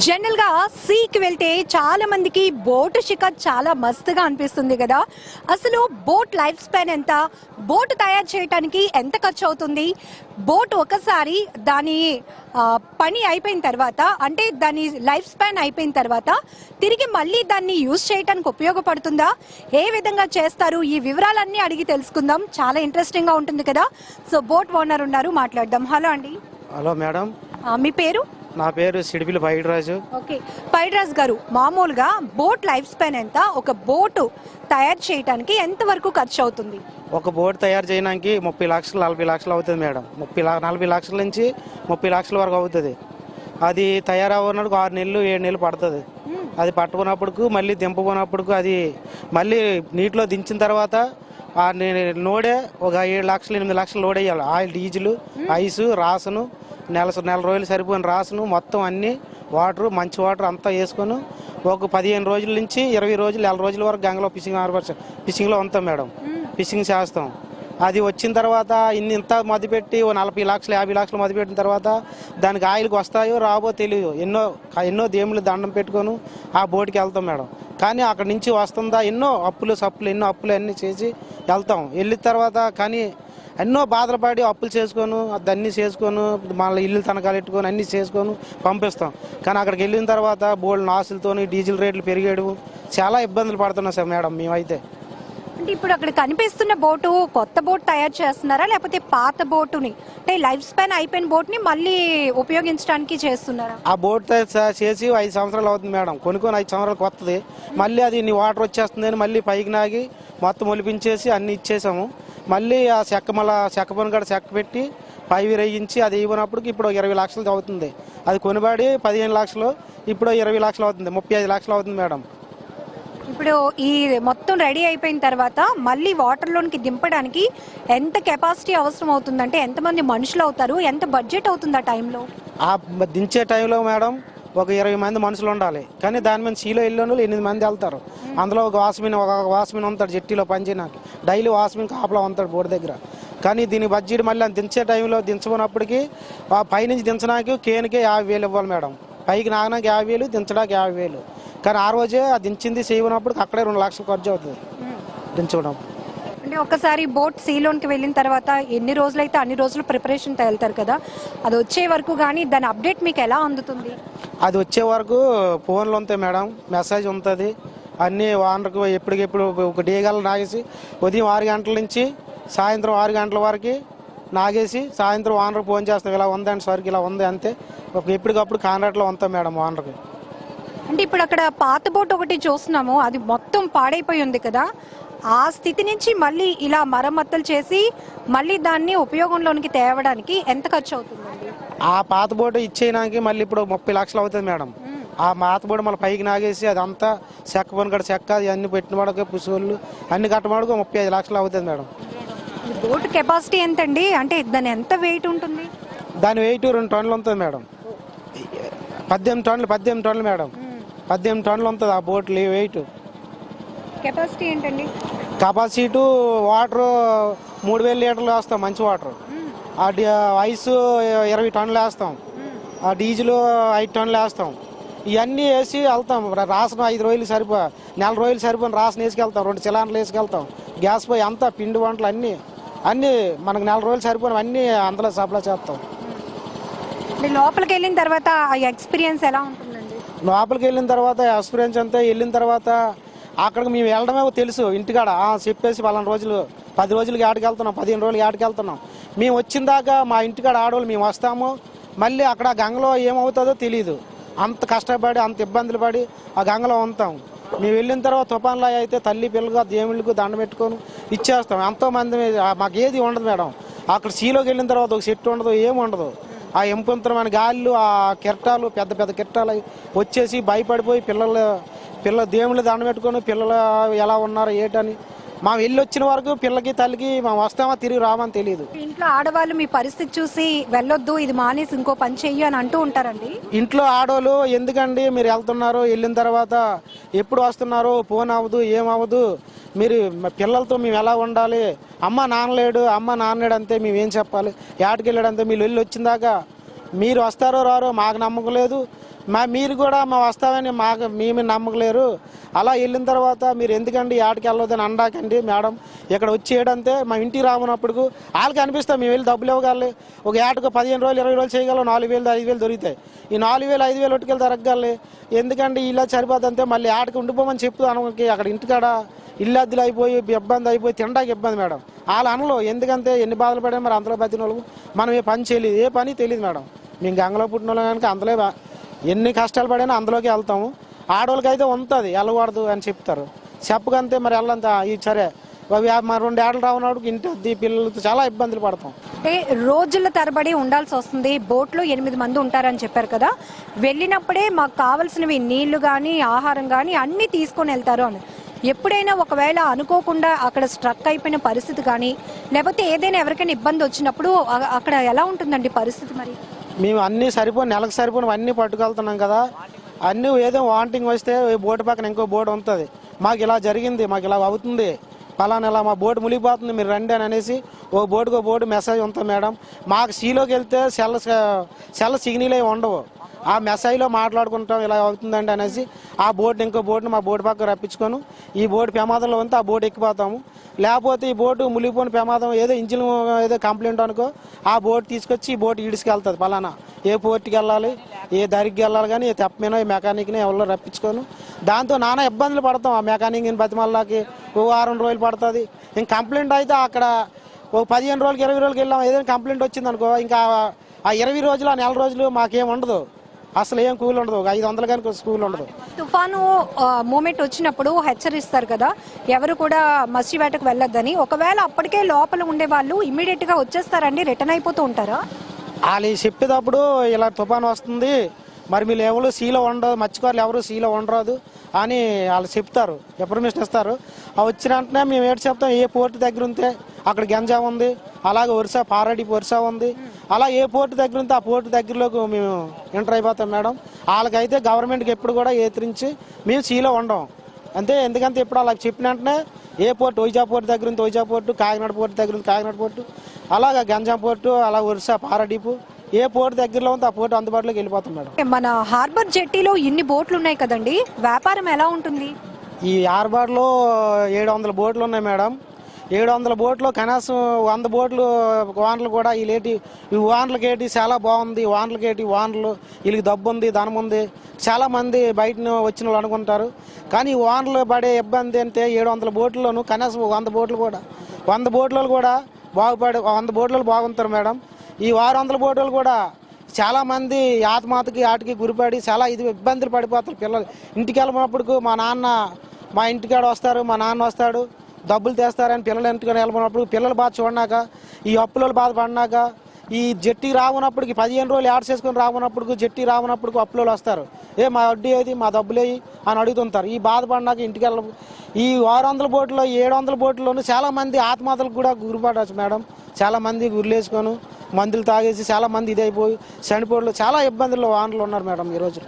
Topic వెళ్తే చాలా మందికి బోట్ షికార్ చాలా మస్తుగా అనిపిస్తుంది కదా. అసలు బోట్ లైఫ్ స్పాన్ ఎంత? బోట్ తయారు చేయడానికి ఎంత ఖర్చు అవుతుంది? బోట్ ఒకసారి దాని పని అయిపోయిన తర్వాత అంటే దాని లైఫ్ స్పాన్ అయిపోయిన తర్వాత తిరిగి మళ్ళీ దాన్ని యూజ్ చేయడానికి ఉపయోగపడుతుందా? ఏ విధంగా చేస్తారు? ఈ వివరాలన్నీ అడిగి తెలుసుకుందాం. చాలా ఇంట్రెస్టింగ్గా ఉంటుంది కదా. సో బోట్ ఓనర్ ఉన్నారు మాట్లాడదాం. హలో అండి. Hello madam. మీ పేరు? నా పేరు సిడిపిలి పైడిరాజు. ఓకే. పైడ్రాస్ గారు మామూలుగా బోట్ లైఫ్ స్పాన్ ఎంత? ఒక బోటు తయారు చేయడానికి ఎంత వరకు ఖర్చు అవుతుంది ఒక బోట్ తయారు చేయడానికి ముప్పై లక్షలు నలభై లక్షలు అవుతుంది మేడం. ముప్పై లా- నలభై లక్షల నుంచి ముప్పై లక్షల వరకు అవుతుంది. అది తయారవ్వడానికి ఆరు నెలలు ఏడు నెలలు పడుతుంది. అది పట్టుకున్నప్పటికి మళ్ళీ దింపుకున్నప్పటికి అది మళ్ళీ నీటిలో దించిన తర్వాత ఆ నే- నోడే ఒక ఏడు లక్షలు ఎనిమిది లక్షలు లోడ్ వేయాలి ఆయిల్ డీజిల్ ఐసు రాసను నెల నెల రోజులు సరిపోయిన రాసును మొత్తం అన్ని వాటర్ మంచి వాటర్ అంతా వేసుకొని ఒక పదిహేను రోజుల నుంచి ఇరవై రోజులు నెల రోజుల వరకు గంగలో ఫిషింగ్ హార్బర్స్ ఫిషింగ్లో ఉంటాం మేడం. ఫిషింగ్ చేస్తాం. అది వచ్చిన తర్వాత ఇన్ని ఇంత మది పెట్టి ఓ నలభై లక్షలు యాభై లక్షలు మది పెట్టిన తర్వాత దానికి ఆయిల్కి వస్తాయో రాబో తెలియదు. ఎన్నో ఎన్నో దేవుళ్ళు దండం పెట్టుకొని ఆ బోటుకి వెళ్తాం మేడం. కానీ అక్కడ నుంచి వస్తుందా ఎన్నో అప్పులు సప్పులు ఎన్నో అప్పులు అన్నీ చేసి వెళ్తాం. వెళ్ళిన తర్వాత కానీ ఎన్నో బాధలు పడి అప్పులు చేసుకొని అన్నీ చేసుకొని మళ్ళీ ఇల్లు తనకాలు పెట్టుకొని అన్నీ చేసుకొని పంపిస్తాం. కానీ అక్కడికి వెళ్ళిన తర్వాత బోల్డ్ నాసులతోని డీజిల్ రేట్లు పెరిగాడు. చాలా ఇబ్బందులు పడుతున్నాం సార్ మేడం మేమైతే. అంటే ఇప్పుడు అక్కడ కనిపిస్తున్న బోటు కొత్త బోట్ తయారు చేస్తున్నారా? లేకపోతే పాత బోటుని అంటే లైఫ్ స్పాన్ అయిపోయిన బోట్ని మళ్ళీ ఉపయోగించడానికి చేస్తున్నారా? ఆ బోట్ చేసి ఐదు సంవత్సరాలు అవుతుంది మేడం. కొనుక్కొని ఐదు సంవత్సరాలు కొత్తది. మళ్ళీ అది నీ వాటర్ వచ్చేస్తుందని మళ్ళీ పైకి నాగి మొత్తం ఒలిపించేసి అన్ని ఇచ్చేసాము. మళ్ళీ ఆ చెక్క మళ్ళా చెక్క పని కాడ చెక్క పెట్టి పై వేయించి అది ఇవ్వనప్పటికి ఇప్పుడు ఇరవై లక్షలు అవుతుంది. అది కొనుబడి పదిహేను లక్షలు ఇప్పుడు ఇరవై లక్షలు అవుతుంది ముప్పై ఐదు లక్షలు అవుతుంది మేడం. ఇప్పుడు ఈ మొత్తం రెడీ అయిపోయిన తర్వాత మళ్ళీ వాటర్లోనికి దింపడానికి ఎంత కెపాసిటీ అవసరం అవుతుందంటే ఎంతమంది మనుషులు అవుతారు ఎంత బడ్జెట్ అవుతుంది ఆ టైంలో? ఆ దించే టైంలో మేడం ఒక ఇరవై మంది మనుషులు ఉండాలి. కానీ దాని మీద సీలో వెళ్ళిన వాళ్ళు ఎనిమిది మంది వెళ్తారు. అందులో ఒక వాసమిన్ ఒక వాసమిన్ ఉంటాడు జట్టీలో పనిచేయడానికి డైలీ వాసమిన్ కాపలా ఉంటాడు బోర్డు దగ్గర. కానీ దీని బడ్జెట్ మళ్ళీ దించే టైంలో దించుకున్నప్పటికీ ఆ పైనుంచి దించడానికి కేనుకే యాభై వేలు ఇవ్వాలి మేడం. పైకి నాగడానికి యాభై వేలు దించడానికి యాభై వేలు. కానీ ఆ రోజే ఆ దించింది చేయనప్పుడు అక్కడే రెండు లక్షలు ఖర్చు అవుతుంది. దించడం అంటే ఒకసారి బోట్ సీలోనికి వెళ్ళిన తర్వాత ఎన్ని రోజులైతే అన్ని రోజులు ప్రిపరేషన్ వెళ్తారు కదా అది వచ్చే వరకు కానీ దాని అప్డేట్ మీకు ఎలా అందుతుంది? అది వచ్చే వరకు ఫోన్లు ఉంటాయి మేడం మెసేజ్ ఉంటుంది అన్నీ వానరకు ఎప్పటికెప్పుడు ఒక డేగల నాగేసి ఉదయం ఆరు గంటల నుంచి సాయంత్రం ఆరు గంటల వరకు నాగేసి సాయంత్రం వానరకు ఫోన్ చేస్తాం ఇలా ఉందండి సరికి ఇలా ఉంది అంతే. ఒక ఎప్పటికప్పుడు కాంట్రాక్ట్లో ఉంటాం మేడం వానరకు అంటే ఇప్పుడు అక్కడ పాత బోట్ ఒకటి చూస్తున్నాము అది మొత్తం పాడైపోయి ఉంది కదా ఆ స్థితి నుంచి మళ్ళీ ఇలా మరమ్మతులు చేసి మళ్ళీ దాన్ని ఉపయోగంలోనికి తేవడానికి ఎంత ఖర్చు అవుతుందండి? ఆ పాత బోటు ఇచ్చేయడానికి మళ్ళీ ఇప్పుడు ముప్పై లక్షలు అవుతుంది మేడం. ఆ పాత బోటు మళ్ళీ పైకి నాగేసి అదంతా చెక్క పని కూడా చెక్క అన్ని పెట్టిన వాడక పుసోళ్ళు అన్ని కట్టమాడకు ముప్పై ఐదు లక్షలు అవుతుంది మేడం. బోట్ కెపాసిటీ ఎంతండి? అంటే దాని ఎంత వెయిట్ ఉంటుంది? దాని వెయిట్ రెండు టన్నులు ఉంటుంది మేడం. పద్దెనిమిది టన్నులు పద్దెనిమిది టన్నులు మేడం. పద్దెనిమిది టన్నులు ఉంటుంది ఆ బోట్ వెయిట్. కెపాసిటీ ఏంటండి? కెపాసిటీ వాటర్ మూడు వేల లీటర్లు వేస్తాం మంచి వాటర్. ఆ ఐస్ ఇరవై టన్నులు వేస్తాం. ఆ డీజిల్ ఐదు టన్నులు వేస్తాం. ఇవన్నీ వేసి వెళ్తాం. రాసిన ఐదు రోజులు సరిపో నెల రోజులు సరిపోయిన రాసిన వేసుకెళ్తాం. రెండు సిలిండర్లు వేసుకెళ్తాం. గ్యాస్ పోయి అంతా పిండి వంటలు అన్నీ అన్నీ మనకు నెల రోజులు సరిపోయిన అన్నీ అందులో సప్లై చేస్తాం. లోపలికి వెళ్ళిన తర్వాత ఆ ఎక్స్పీరియన్స్ ఎలా ఉంటుందండి? లోపలికి వెళ్ళిన తర్వాత ఎక్స్పీరియన్స్ అంతా వెళ్ళిన తర్వాత అక్కడికి మేము వెళ్ళడమే తెలుసు ఇంటికాడ. చెప్పేసి పలానా రోజులు పది రోజులకి ఆడికి వెళ్తున్నాం పదిహేను రోజులకి ఆడికి వెళ్తున్నాం. మేము వచ్చిన దాకా మా ఇంటికాడ ఆడవాళ్ళు మేము వస్తాము. మళ్ళీ అక్కడ గంగలో ఏమవుతుందో తెలియదు అంత కష్టపడి అంత ఇబ్బందులు పడి ఆ గంగలో ఉంటాం. మేము వెళ్ళిన తర్వాత తుఫాన్లో అయితే తల్లి పిల్లలకు దేవుళ్ళకు దండ పెట్టుకొని ఇచ్చేస్తాం. ఎంతోమంది మాకు ఏది ఉండదు మేడం. అక్కడ సీలోకి వెళ్ళిన తర్వాత ఒక చెట్టు ఉండదు ఏమి ఉండదు. ఆ ఎంపుంతరమైన గాలిలు ఆ కిరటాలు పెద్ద పెద్ద కిరటాలు వచ్చేసి భయపడిపోయి పిల్లలు పిల్ల దేవుళ్ళు దండ పెట్టుకొని పిల్లలు ఎలా ఉన్నారు ఏటని? మా వెళ్ళి వచ్చిన వరకు పిల్లకి తల్లికి మేము వస్తామా తిరిగి రామని తెలియదు ఇంట్లో ఆడవాళ్ళు మీ పరిస్థితి చూసి వెళ్ళొద్దు ఇది మానేసి ఇంకో పని చెయ్యి అని అంటూ ఉంటారండి? ఇంట్లో ఆడోళ్ళు ఎందుకండి మీరు వెళ్తున్నారు వెళ్ళిన తర్వాత ఎప్పుడు వస్తున్నారు ఫోన్ అవ్వదు ఏమవ్వదు మీరు పిల్లలతో మేము ఎలా ఉండాలి? అమ్మ నాన్నలేడు అమ్మ నాన్నలేడు అంతే మేము ఏం చెప్పాలి? ఏటకి వెళ్ళాడు అంతే మీరు వెళ్ళి వచ్చిన దాకా మీరు వస్తారో రారో మాకు నమ్మకం లేదు. మా మీరు కూడా మా వస్తామని మాకు మేము నమ్మకలేరు. అలా వెళ్ళిన తర్వాత మీరు ఎందుకండి ఆటకి వెళ్ళొద్దని అండాకండి మేడం. ఇక్కడ వచ్చి ఏడంతే మా ఇంటికి రామన్నప్పుడు వాళ్ళకి అనిపిస్తాం మేము వెళ్ళి డబ్బులు ఇవ్వగలి. ఒక ఏటకు పదిహేను రోజులు ఇరవై రోజులు చేయగలం నాలుగు వేలు ఐదు వేలు దొరుకుతాయి. ఈ నాలుగు వేలు ఐదు వేలు ఒట్టుకెళ్ళి తరగలి ఎందుకండి ఇలా సరిపోతుంటే మళ్ళీ ఆటకి ఉండిపోమని చెప్పు అనకి అక్కడ ఇంటికాడ ఇల్లు అయిపోయి ఇబ్బంది అయిపోయి తినడానికి ఇబ్బంది మేడం. వాళ్ళ అనలో ఎందుకంటే ఎన్ని బాధలు పడే మరి అందులో బతిన వాళ్ళకు మనం ఏ పని చేయలేదు. ఏ పని తెలియదు మేడం. మేము గంగలో పుట్టిన వాళ్ళు కనుక అందులో ఎన్ని కష్టాలు పడినా అందులోకి వెళ్తాము. ఆడవాళ్ళకి అయితే ఉంటుంది వెళ్ళకూడదు అని చెప్తారు. చెప్పకంతే మరి వెళ్ళంత. ఈ సరే మరి రెండు ఏళ్ళు రావనాడు ఇంటి పిల్లలతో చాలా ఇబ్బందులు పడతాం. అంటే రోజుల తరబడి ఉండాల్సి వస్తుంది. బోట్లో ఎనిమిది మంది ఉంటారని చెప్పారు కదా. వెళ్ళినప్పుడే మాకు కావాల్సినవి నీళ్ళు కానీ ఆహారం కానీ అన్నీ తీసుకొని వెళ్తారు అని. ఎప్పుడైనా ఒకవేళ అనుకోకుండా అక్కడ స్ట్రక్ అయిపోయిన పరిస్థితి కానీ లేకపోతే ఏదైనా ఎవరికైనా ఇబ్బంది వచ్చినప్పుడు అక్కడ ఎలా ఉంటుందండి పరిస్థితి మరి? మేము అన్నీ సరిపోయి నెలకు సరిపోయి అన్నీ పట్టుకెళ్తున్నాం కదా. అన్నీ ఏదో వాంటింగ్ వస్తే బోటు పక్కన ఇంకో బోటు ఉంటుంది. మాకు ఇలా జరిగింది మాకు ఇలా అవుతుంది. ఫలానా ఇలా మా బోటు మునిగిపోతుంది మీరు రండి అని అనేసి ఓ బోటుకో బోటు మెసేజ్ ఉంటుంది మేడం. మాకు సీలోకి వెళ్తే సెల్ సెల్ సిగ్నల్ అవి ఉండవు. ఆ మెసేజ్లో మాట్లాడుకుంటాం ఇలా అవుతుందండి అనేసి ఆ బోర్డు ఇంకో బోర్డుని మా బోర్డు పక్కన రప్పించుకొని. ఈ బోర్డు ప్రమాదంలో ఉంటే ఆ బోట్ ఎక్కిపోతాము. లేకపోతే ఈ బోటు మునిగిపోయిన ప్రమాదం ఏదో ఇంజిన్ ఏదో కంప్లైంట్ అనుకో ఆ బోర్డు తీసుకొచ్చి ఈ బోట్ ఈడ్చుకెళ్తుంది పలానా. ఏ పోర్టుకి వెళ్ళాలి ఏ దరికి వెళ్ళాలి కానీ ఏ ఈ మెకానిక్ని ఎవరో రప్పించుకోను. దాంతో నానా ఇబ్బందులు పడతాం ఆ మెకానిక్ని బతిమల్లాకి ఓ వారం రోజులు పడుతుంది. ఇంక కంప్లైంట్ అయితే అక్కడ ఓ పదిహేను రోజులకి ఇరవై రోజులకి వెళ్ళాం. ఏదైనా కంప్లైంట్ వచ్చింది అనుకో ఇంకా ఆ ఇరవై రోజులు ఆ నెల రోజులు మాకేం ఉండదు. అసలు ఏం కూల్ ఉండదు. ఒక ఐదు వందలు కానీ స్కూల్ ఉండదు. తుఫాను మూమెంట్ వచ్చినప్పుడు హెచ్చరిస్తారు కదా ఎవరు కూడా మత్స్య వేటకు వెళ్ళొద్దని. ఒకవేళ అప్పటికే లోపల ఉండే వాళ్ళు ఇమీడియట్గా వచ్చేస్తారండి రిటర్న్ అయిపోతూ ఉంటారా? వాళ్ళు చెప్పేటప్పుడు ఇలా తుఫాన్ వస్తుంది మరి మీరు ఎవరు సీలో ఉండదు మత్స్యకారులు ఎవరు సీలో ఉండరాదు అని వాళ్ళు చెప్తారు ఇన్ఫర్మేషన్ ఇస్తారు. ఆ వచ్చిన వెంటనే మేము ఏంటి చెప్తాం ఏ పోర్ట్ దగ్గర ఉంటే అక్కడ గంజా ఉంది అలాగే ఒరిస పారడి ఒరిసా ఉంది. అలా ఏ పోర్ట్ దగ్గర ఉంటే ఆ పోర్ట్ దగ్గరలోకి మేము ఎంటర్ అయిపోతాం మేడం. వాళ్ళకైతే గవర్నమెంట్కి ఎప్పుడు కూడా ఏతరించి మేము సీలో ఉండం. అంతే ఎందుకంటే ఇప్పుడు అలా చెప్పిన వెంటనే ఏ పోర్ట్ వైజాగ్ పోర్ట్ దగ్గర ఉంది వైజాగ్ పోర్టు కాకినాడ పోర్ట్ దగ్గర ఉంది కాకినాడ పోర్టు అలాగా గంజాం పోర్టు అలా ఒరిస్సా పారడీపు. ఏ పోర్ట్ దగ్గరలో ఉంటే ఆ పోర్ట్ అందుబాటులోకి వెళ్ళిపోతాం మేడం. మన హార్బర్ జెట్టీలో ఇన్ని బోట్లు ఉన్నాయి కదండి వ్యాపారం ఎలా ఉంటుంది? ఈ ఆర్బార్లో ఏడు వందల బోట్లు ఉన్నాయి మేడం. ఏడు వందల బోట్లు కనీసం వంద బోట్లు వానలు కూడా వీళ్ళేటి ఈ వానలకేటి చాలా బాగుంది. వానలకేటి వానలు వీళ్ళకి దబ్బు ఉంది ధనం ఉంది. చాలా మంది బయట వచ్చిన వాళ్ళు అనుకుంటారు. కానీ వానలు పడే ఇబ్బంది అంటే ఏడు వందల బోట్లలోను కనీసం వంద బోట్లు కూడా. వంద బోట్లలో కూడా బాగుపడే వంద బోట్లలో బాగుంటారు మేడం. ఈ ఆరు వందల బోట్లు కూడా చాలా మంది ఆత్మహత్యకి ఆటికి గురిపడి చాలా ఇది ఇబ్బందులు పడిపోతారు పిల్లలు. ఇంటికి వెళ్ళినప్పుడు మా నాన్న మా ఇంటికాడ వస్తారు మా నాన్న వస్తాడు. డబ్బులు తెస్తారని పిల్లలు ఇంటికి వెళ్ళినప్పుడు పిల్లలు బాధ చూడనాక ఈ అప్పులలో బాధపడినాక ఈ జట్టి రావునప్పటికి పదిహేను రోజులు యాడ్ చేసుకొని రావునప్పుడు జట్టి రావునప్పుడు అప్పులలో వస్తారు. ఏ మా వడ్డీ ఏది? మా డబ్బులు అని అడుగుతుంటారు. ఈ బాధపడినాక ఇంటికి వెళ్ళ ఈ ఆరు వందల బోట్లో ఏడు వందల బోట్లోనూ చాలా మంది ఆత్మహత్యలకు కూడా గురిపడవచ్చు మేడం. చాలా మంది గురిలేసుకొని మందులు తాగేసి చాలా మంది ఇదైపోయి చనిపోవడం చాలా ఇబ్బందుల్లో వానలు ఉన్నారు మేడం ఈరోజు